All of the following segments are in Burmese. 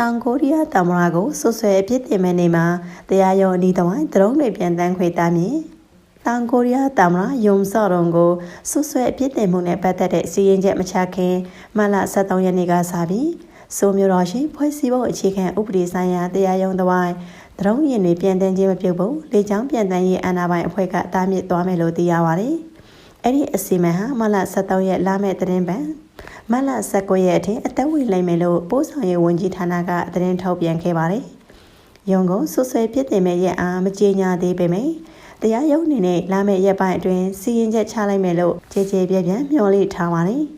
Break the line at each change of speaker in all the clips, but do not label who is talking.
တောင်ကိုရီးယားတမရာကိုဆွဆွဲအပြစ်တင်မဲ့နေမှာတရားရုံးအနီးတစ်ဝိုင်းဒရုန်းတွေပြန်တန်းခွေတားမြင်တောင်ကိုရီးယားတမရာယုံစော့ရုံကိုဆွဆွဲအပြစ်တင်မှုနဲ့ပတ်သက်တဲ့စီရင်ချက်မချခင်မလ23ရက်နေ့ကစပြီးဆိုမျိုးတော်ရှိဖွဲ့စည်းဖို့အခြေခံဥပဒေဆိုင်ရာတရားရုံးတစ်ဝိုင်းဒရုန်းရင်တွေပြန်တန်းခြင်းမပြုတ်ဘူးလေချောင်းပြန်တန်းရေးအာဏာပိုင်အဖွဲ့ကတားမြစ်သွားမယ်လို့သိရပါတယ်အဲ့ဒီအစီအမံဟာမလ23ရက်လာမယ့်သတင်းပန် မလ19ရက်အထိအသက်ဝင်လိမ့်မယ်လို့ပို့ဆောင်ရေးဝန်ကြီးဌာနကသတင်းထုတ်ပြန်ခဲ့ပါတယ်။ရုံကုန်ဆွဆွဲပြစ်တင်မဲ့ရက်အားမကြေညာသေးပေမဲ့တရားရုံးအနေနဲ့လာမယ့်ရက်ပိုင်းအတွင်းစီရင်ချက်ချလိုက်မယ်လို့ကြေကြေပြပြမျှော်လင့်ထားပါတယ်။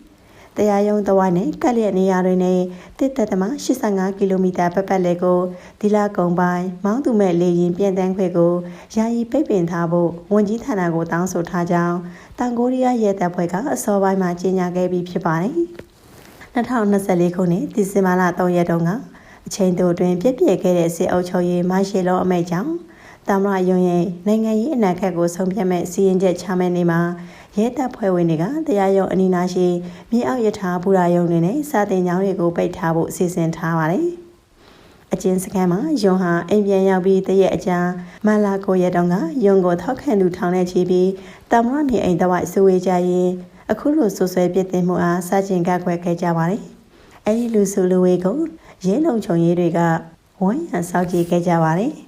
တရားရုံးတဝိုင်းနဲ့ကက်လျက်နေရာတွေနဲ့တစ်သက်သမား85ကီလိုမီတာပတ်ပတ်လေကိုဒီလာကုံပိုင်းမောင်းသူမဲ့လေရင်ပြန်တန်းခွေကိုယာယီပိတ်ပင်ထားဖို့ဝန်ကြီးဌာနကိုတောင်းဆိုထားကြောင်းတန်ကိုရီးယားရဲတပ်ဖွဲ့ကအစောပိုင်းမှာကြေညာခဲ့ပြီးဖြစ်ပါတယ်။2024ခုနှစ်ဒီဇင်ဘာလ3ရက်တုန်းကအချိန်တိုအတွင်းပြည့်ပြည့်ခဲ့တဲ့စစ်အုပ်ချုပ်ရေးမရှိလောအမိတ်ကြောင့် တမရယုံရဲ့နိုင်ငံရေးအနာဂတ်ကိုဆုံးဖြတ်မဲ့စီရင်ချက်ချမဲ့နေမှာရဲတပ်ဖွဲ့ဝင်တွေကတရားရုံးအနီးနားရှိမြေအောက်ရထားဘူရာယုံတွေနဲ့စာတင်ကြောင်းတွေကိုပိတ်ထားဖို့စီစဉ်ထားပါတယ်။အကျဉ်းစခန်းမှာယွန်ဟာအိမ်ပြန်ရောက်ပြီးတရက်အကြာမလာကိုရက်တုန်းကယွန်ကိုထောက်ခံသူထောင်ထဲချီပြီးတမရနေအိမ်တဝိုက်စုဝေးကြရင်အခုလိုဆွဆွဲပြစ်တင်မှုအားစတင်ကကွယ်ခဲ့ကြပါတယ်။အဲဒီလူစုလူဝေးကိုရဲလုံခြုံရေးတွေကဝိုင်းရန်စောင့်ကြည့်ခဲ့ကြပါတယ်။